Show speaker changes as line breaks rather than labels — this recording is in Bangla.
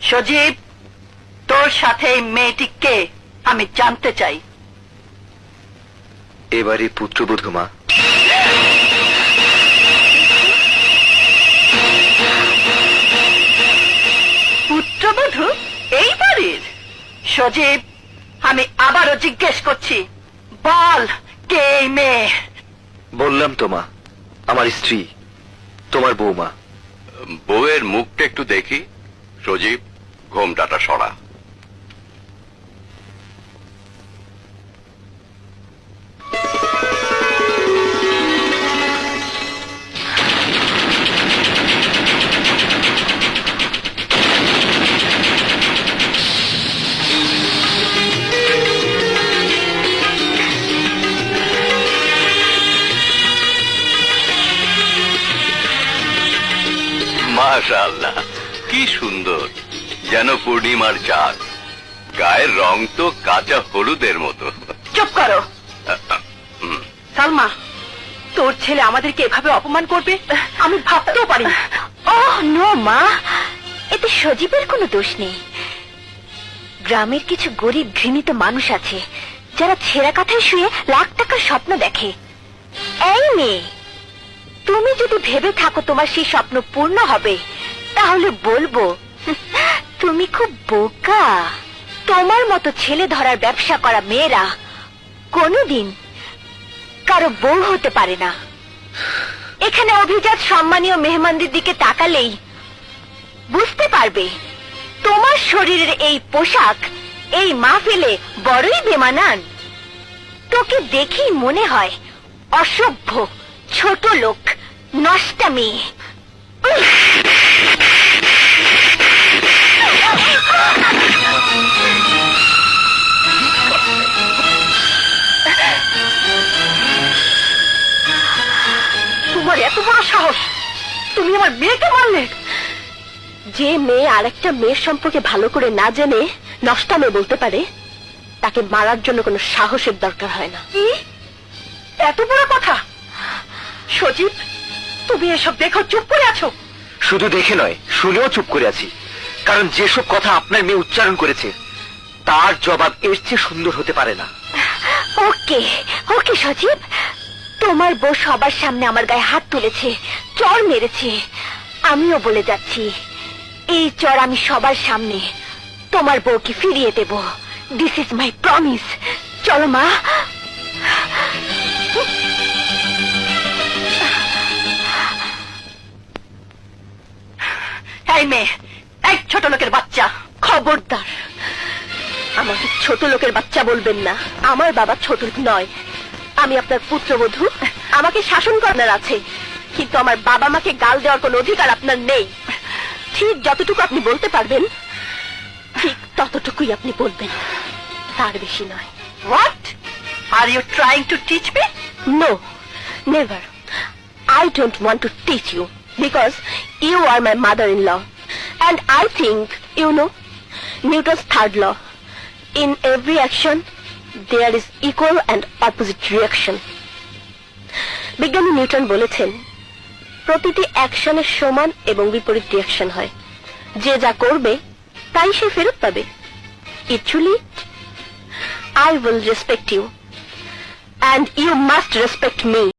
সজীব তোর সাথে এই মেয়েটিকে আমি জানতে চাই।
এবারে পুত্রবধূ মা।
পুত্রবধূ? এই বাড়ির? সজীব আমি আবারও জিজ্ঞেস করছি বল কে এই মেয়ে?
বললাম তো মা আমার স্ত্রী তোমার বৌমা।
বউয়ের মুখটা একটু দেখি। সজীব ঘোমটাটা সরা। মাশাআল্লাহ। কি সুন্দর যেন পূর্ণিমার চাঁদ। গায়ের রং তো কাঁচা হলুদের মতো।
চুপ করো। সালমা তোর ছেলে আমাদেরকে এভাবে অপমান করবে? আমি ভাবতেও পারি
ও নো মা। এতে সজীবের কোনো দোষ নেই। গ্রামের কিছু গরিব ঘৃণিত মানুষ আছে যারা ছেঁড়া কাঁথায় শুয়ে লাখ টাকার স্বপ্ন দেখে। এই মেয়ে তুমি যদি ভেবে থাকো তোমার সেই স্বপ্ন পূর্ণ হবে তাহলে বলব, তুমি খুব বোকা। তোমার মতো ছেলে ধরার ব্যবসা করা মেয়েরা কোনোদিন কারও বউ হতে পারে না। এখানে অভিজাত সম্মানীয় মেহমানদের দিকে তাকালেই বুঝতে পারবে, তোমার শরীরের এই পোশাক, এই মাহফিলে বড়ই বেমানান। তোকে দেখেই মনে হয় অসভ্য, ছোট লোক, নষ্টা মেয়ে।
তুমি আমার মেয়েকে মারলে
যে মেয়ে আরেকটা মেয়ের সম্পর্কে ভালো করে না জেনে নষ্টা মেয়ে বলতে পারে তাকে মারার জন্য কোনো সাহসের দরকার হয় না।
কি? এত বড় কথা? সজীব তুমি এসব দেখো চুপ করে আছো?
শুধু দেখে নয় শুনেও চুপ করে আছি। কারণ যেসব কথা আপনার মেয়ে উচ্চারণ করেছে তার জবাব এর চেয়ে সুন্দর হতে পারে না।
ওকে ওকে সজীব তোমার বউ সবার সামনে আমার গায়ে হাত তুলেছে, চর মেরেছে। আমিও বলে যাচ্ছি, এই চর আমি সবার সামনে। তোমার বউকে ফিরিয়ে দেব। দিস ইজ মাই প্রমিস চলো মা।
এক ছোট লোকের বাচ্চা।
খবরদার। আমাকে ছোট লোকের বাচ্চা বলবেন না। আমার বাবা ছোট নয়। আমি আপনার পুত্রবধূ। আমাকে শাসন করার আছে। কিন্তু আমার বাবা মাকে গাল দেওয়ার কোনো অধিকার আপনার নেই। ঠিক যতটুকু আপনি বলতে পারবেন ঠিক ততটুকুই আপনি বলবেন। তার বেশি নয়।
What are you trying to teach me
No, never. I don't want to teach you because you are my mother-in-law. And I think you know Newton's third law. In every action, there is equal and opposite reaction বিজ্ঞানী নিউটন বলেছেন, প্রতিটি অ্যাকশনের সমান এবং বিপরীত রিয়াকশন হয়। যে যা করবে, তাই সে ফেরত পাবে। ইচ্ছুলি I will respect you and you must respect me.